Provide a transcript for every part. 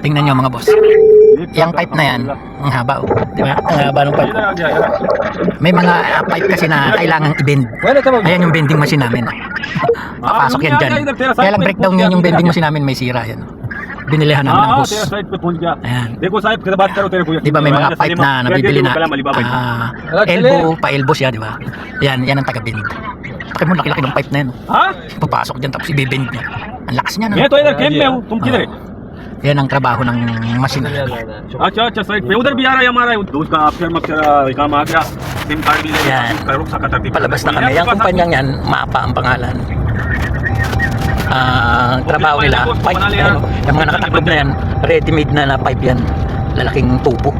Tingnan nyo mga boss. Yung pipe na yan, ang haba oh. Di ba? Ang haba ng pipe. May mga uh, pipe kasi na kailangan i-bend. Ayan yung bending machine namin. Papasok yan dyan. Kaya lang breakdown yan yung bending machine namin, may sira yan. Binilihan namin ng boss. Ayan. Di ba may mga pipe na nabibili na uh, elbow, pa-elbow siya, di ba? Yan, yan ang taga-bend. Bakit mo laki-laki ng pipe na yan? Ha? Papasok dyan tapos ibibend niya. Ang lakas niya na. Ito ay nag-game mo. Tumkidere. Yan ang trabaho ng machine na yan. अच्छा अच्छा साइड पे उधर भी आ रहा है हमारा दोस्त का अक्षर मक्षर काम आ गया सिम कार्ड भी ले Yan. करो सका तरतीब Palabas na kami. Yung kumpanyang yan, mapa ang pangalan. Ah, ang trabaho nila, pipe. Ayan, oh. yung mga nakataklob na yan, ready-made na na pipe yan. Lalaking tubo.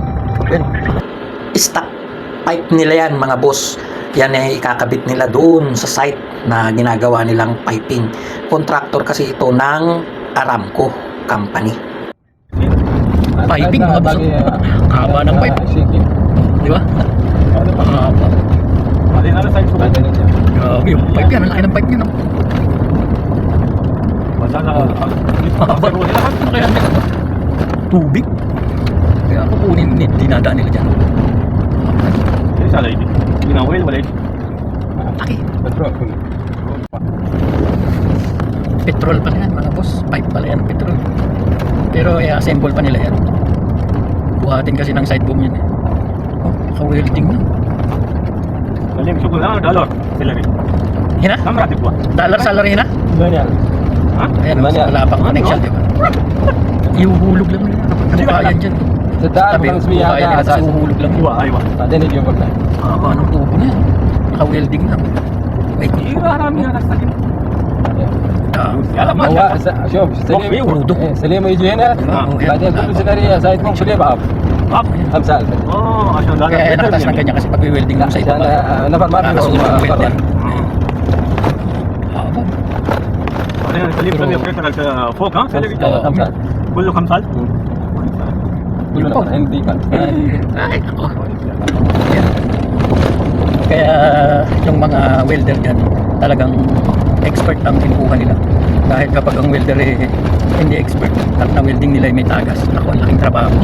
Yan. Stock pipe nila yan, mga boss. Yan ay ikakabit nila doon sa site na ginagawa nilang piping. Contractor kasi ito ng Aramco Company. Piping, mga baso. Kaba ng pipe. Di ba? Kaba. Grabe, yung pipe yan. Ang laki ng pipe niya. Haba. Tubig. Kaya kukunin ni, dinadaan nila dyan. Sa lady. Ginawin, wala ito. Laki. Petrol. Petrol pala yan, mga boss. Pipe pala yan, petrol. Petrol pero eh, i-assemble pa nila yan buhatin kasi ng side boom yan eh. oh, naka-welding na Kalim sugo na dollar salary. Hina? Kamra tipo. Dollar salary na? Ganyan. Ha? Ayan, Ganyan. Wala pang ano? connection, di ba? Ihuhulog lang nila. Ano ba yan dyan? Sa daan, mga sumiya ka. Kaya nila, ihuhulog lang. Iwa, iwa. Sa din, hindi yung pagkain. Ah, anong tubo niya? Naka-welding na. Ay, kung... Iwa, marami na nasa يلا ما هو شوف سليم وردو. إيه، سليم يجي هنا آه. بعدين كل سكرية سايد من شليب هاب आप خمسة ألف اه عشان لا Kaya nakatas ng kanya kasi pag-welding mo sa عشان ibaba. آه، نفر ما في Nakakasunod ng welder. برا. Haba. بعدين خليه خليه يفكر فوق ها سالري آه. خمسة كله خمس ألف كله نفر عندي كان Ay, ako. Yan. Kaya yung mga welder dyan, talagang expert ang timpuhan nila. Dahil kapag ang welder eh, hindi expert at ang welding nila ay may tagas. Ako ang laking trabaho.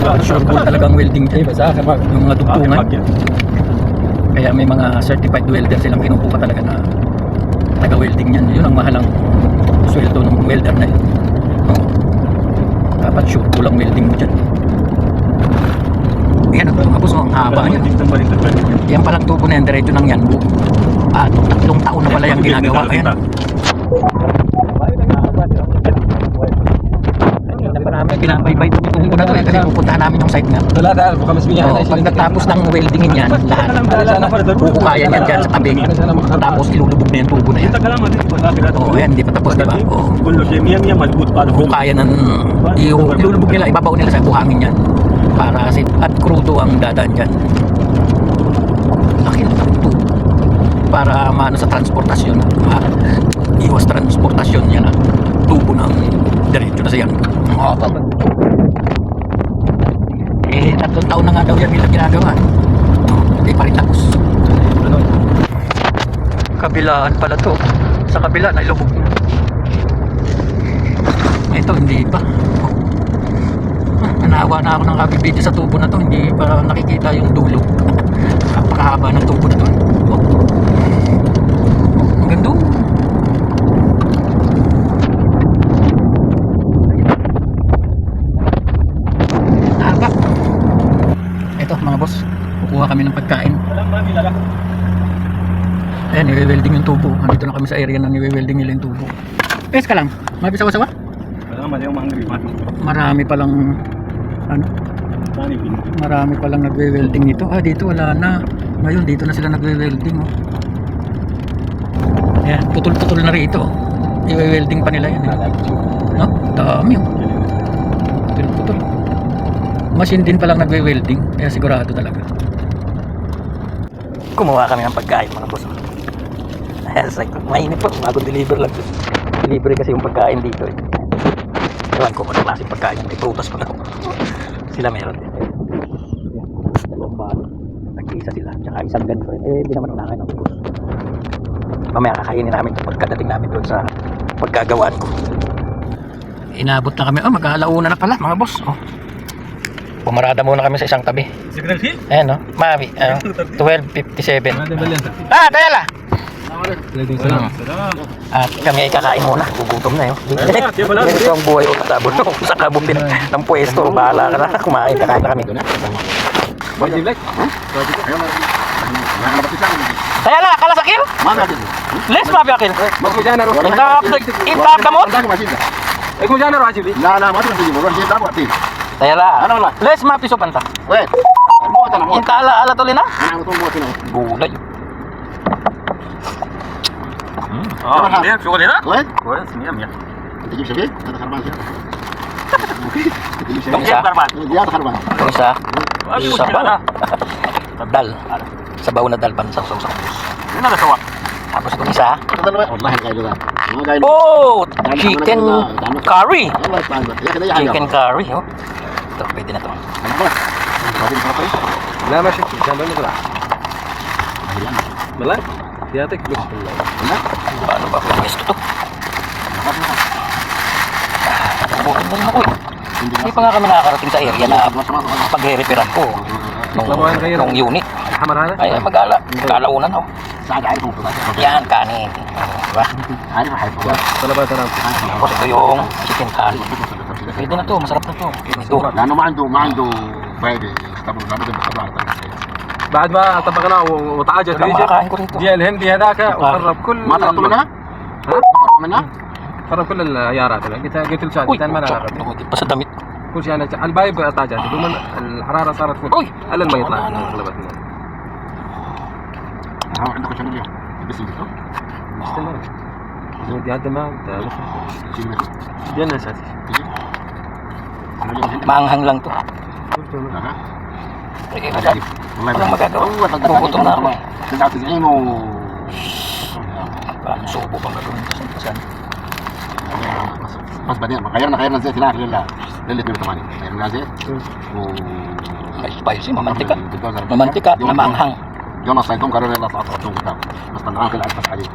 Oh, sure po talaga ang welding dyan yung mga dugtungan. Kaya may mga certified welder silang kinukuha talaga na taga welding yan. Yun ang mahalang sweldo ng welder na yun. Oh, dapat sure po lang welding mo dyan. Yan ito tapos ang haba yan yan palang tubo na yan. Diretso ng yan. buo at tatlong taon na pala yung ginagawa. Ayan. Pinabaybay itong tubo na to eh, kasi pupuntahan namin yung site nga. 3500 Oo, pag natapos ng weldingin yan, lahat, huhukayan yan dyan sa tabi. Tapos ilulubog na yung tubo na yan. Wala Oo, yan, hindi pa tapos, di ba? Oo. Hukayan ng, ilu- ilulubog nila, ibabaw nila sa buhangin yan. Para si, at krudo ang dadaan dyan. Laki ng tubo. Para maano sa transportasyon. Ah, iwas transportasyon yan ah. Tubo ng diretso na sa yan. Pa Eh, tatlong taon na nga daw yan nila ginagawa. Hindi pa rin tapos. Ano? Kabilaan pala to. Sa kabila, na. Ito, hindi pa. Ah, Nanawa na ako ng happy video sa tubo na to. Hindi pa nakikita yung dulo. Napakahaba ng tubo na to. Oh. Oh, ang ganda. oh. Haba. Ito mga boss. Kukuha kami ng pagkain. Ayan, i-welding yung tubo. Nandito na kami sa area na i-welding nila yung tubo. Pes ka lang. Mabisawa-sawa? Marami palang ano, marami palang nagwe-welding nito. Ah, dito wala na. Ngayon dito na sila nagwe-welding oh. Ayan, putol-putol na rito. I-welding pa nila yan. Eh. No? Dami oh. Putol-putol. Machine din palang nagwe-welding. Kaya sigurado talaga. Kumuha kami ng pagkain mga boss. Mainit po. Bagong deliver lang. Delivery kasi yung pagkain dito eh. Ewan ko kung ano klaseng pagkain. May prutas pa ako. Sila meron din. Dalawang balo. Nag-isa sila. Tsaka isang ganito. Eh, di naman ulangan ng boss. Mamaya kakainin namin ito pagkadating namin doon sa pagkagawaan ko. inabot na kami. Oh, mag-aalauna na pala, mga boss. Oh. Pumarada muna kami sa isang tabi. Signal fee? Ayan, no? Mami, ano? 12.57. Ada balian tak? Ah, Dela! At kami ay kakain muna. Gugutom na yun. Ganito ang buhay o kasabon. Sa kabon ng pwesto. Bahala ka na. Kumain. Kakain na kami. Kaya na, kala sa kill? Les pa pa kill? Itab kamot? Eh kung jangan rajib. Na na mati mati mo rajib tapo ati. Kaya la. Ano la? Les mapiso panta. Wait. Mo tala mo. Intala ala tolina? Ano to mo tino. Buday. هنا Gulay. اه ليه شغل هنا؟ وين؟ كويس 100 100 تجيب شبيك؟ هذا خربان كده تجيب Yung شبيك؟ isa, زياده خربان yung isa, ما في sa مشكلة dal. Sabaw na dal pan sa sa هنا ده سوا Tapos itong isa, هذا الوين؟ والله قايل ذا ما قايل oh, chicken curry. والله يستاهل يا كده اي حاجه Chicken curry, oh. Ito, pwede na to. لا ماشي جنب المزرعة والله يعطيك Yatik. Ah. Ano? Paano ba ako pwesto to? Abutin na rin ako eh. Hindi pa nga kami nakakarating sa area na pag-referan ko nung, nung unit. Ay, magala. Magkalaunan oh. ako. Yan, kanin. Diba? Talaga sarap. Tapos ito yung chicken curry. Pwede na to, masarap na to. Ito. Ano man do, man do, pwede. Tapos namin din sa bata. بعد ما طبقناه وتعاجلت ايجيبت جاء الهندي هذاك وخرب كل ما طلبت منها؟ منها؟ خرب كل العيارات قلت قلت له قلت ما لا بس الدم كل شيء أنا البايب طاجعت. دوما الحرارة صارت فوق. إلا ما يطلع غلبتني عندكم شنو اليوم؟ بس ودي هذا ما جنة ساتي. Manghang lang. متعب والله متعب والله تقدر فوت النهار والله 99 و نشوف بوبا بس بعدين غيرنا غيرنا الزيت هناك لل 82 غيرنا زيت و سبايسي ممنتكه ممنتكه مع محن جونا صيدتهم قالوا لي لا طلعت رحتهم بس طلعنا كل الف حليب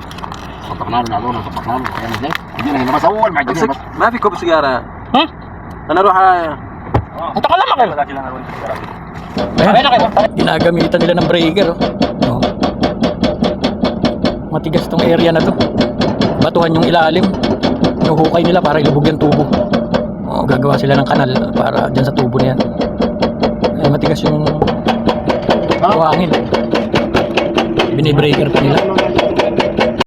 صدقنا له نعلونا صدقنا له زيت جينا هنا بس اول مع الجديد ما في كوب سيجاره ها؟ أنا أروح أنت قلمك غير لكن أنا أروح Ayan. Ginagamitan nila ng breaker. Oh. Oh. Matigas tong area na to. Batuhan yung ilalim. Nuhukay nila para ilubog yung tubo. Oh, gagawa sila ng kanal para dyan sa tubo na yan. Ay, matigas yung buhangin. Binibreaker pa nila.